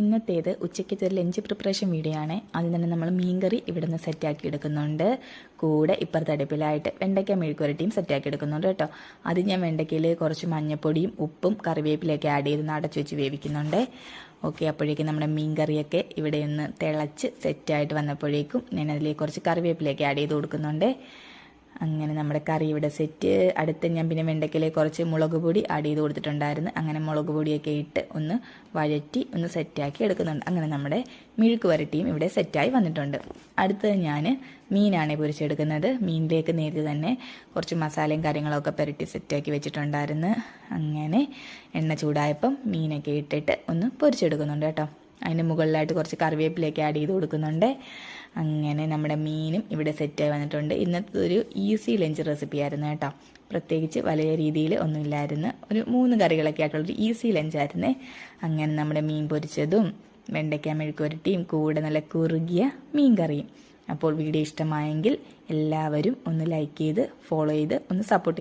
ഇന്നത്തേത് ഉച്ചയ്ക്കത്തെ ഒരു lunch preparation video ആണ്. ആദ്യം തന്നെ നമ്മൾ മീൻകറി ഇവിടെ നിന്ന് സെറ്റാക്കി എടുക്കുന്നുണ്ട്. കൂടെ ഇപ്പുറത്തെ അടുപ്പിലായിട്ട് വെണ്ടയ്ക്ക മെഴുക്കുരട്ടിയും സെറ്റാക്കി എടുക്കുന്നുണ്ട് കേട്ടോ. അത് ഞാൻ വെണ്ടയ്ക്കയിൽ കുറച്ച് മഞ്ഞപ്പൊടിയും ഉപ്പും കറിവേപ്പിലൊക്കെ ആഡ് ചെയ്ത് നടച്ച് വെച്ച് വേവിക്കുന്നുണ്ട്. ഓക്കെ അപ്പോഴേക്കും നമ്മുടെ മീൻകറിയൊക്കെ ഇവിടെ നിന്ന് തിളച്ച് സെറ്റായിട്ട് വന്നപ്പോഴേക്കും ഞാൻ അതിലേക്ക് കുറച്ച് കറിവേപ്പിലൊക്കെ ആഡ് ചെയ്ത് കൊടുക്കുന്നുണ്ട്. അങ്ങനെ നമ്മുടെ കറി ഇവിടെ സെറ്റ് അടുത്ത് ഞാൻ പിന്നെ വെണ്ടയ്ക്കലെ കുറച്ച് മുളക് പൊടി ആഡ് ചെയ്ത് കൊടുത്തിട്ടുണ്ടായിരുന്നു. അങ്ങനെ മുളക് പൊടിയൊക്കെ ഇട്ട് ഒന്ന് വഴറ്റി ഒന്ന് സെറ്റാക്കി എടുക്കുന്നുണ്ട്. അങ്ങനെ നമ്മുടെ മിഴുക്ക് വരട്ടിയും ഇവിടെ സെറ്റായി വന്നിട്ടുണ്ട്. അടുത്തത് ഞാൻ മീനാണ് പൊരിച്ചെടുക്കുന്നത്. മീനിലേക്ക് നേരത്തെ തന്നെ കുറച്ച് മസാലയും കാര്യങ്ങളൊക്കെ പുരട്ടി സെറ്റാക്കി വെച്ചിട്ടുണ്ടായിരുന്നു. അങ്ങനെ എണ്ണ ചൂടായപ്പം മീനൊക്കെ ഇട്ടിട്ട് ഒന്ന് പൊരിച്ചെടുക്കുന്നുണ്ട് കേട്ടോ. അതിന് മുകളിലായിട്ട് കുറച്ച് കറിവേപ്പിലൊക്കെ ആഡ് ചെയ്ത് കൊടുക്കുന്നുണ്ട്. അങ്ങനെ നമ്മുടെ മീനും ഇവിടെ സെറ്റായി വന്നിട്ടുണ്ട്. ഇന്നത്തെ ഒരു ഈസി ലഞ്ച് റെസിപ്പി ആയിരുന്നു കേട്ടോ. പ്രത്യേകിച്ച് വലിയ രീതിയിൽ ഒന്നുമില്ലായിരുന്നു. ഒരു മൂന്ന് കറികളൊക്കെ ആയിട്ടുള്ളൊരു ഈസി ലഞ്ചായിരുന്നേ അങ്ങനെ നമ്മുടെ മീൻ പൊരിച്ചതും വെണ്ടയ്ക്ക മെഴുക്കുരട്ടിയും കൂടെ നല്ല കുറുകിയ മീൻ കറിയും. അപ്പോൾ വീഡിയോ ഇഷ്ടമായെങ്കിൽ എല്ലാവരും ഒന്ന് ലൈക്ക് ചെയ്ത് ഫോളോ ചെയ്ത് ഒന്ന് സപ്പോർട്ട്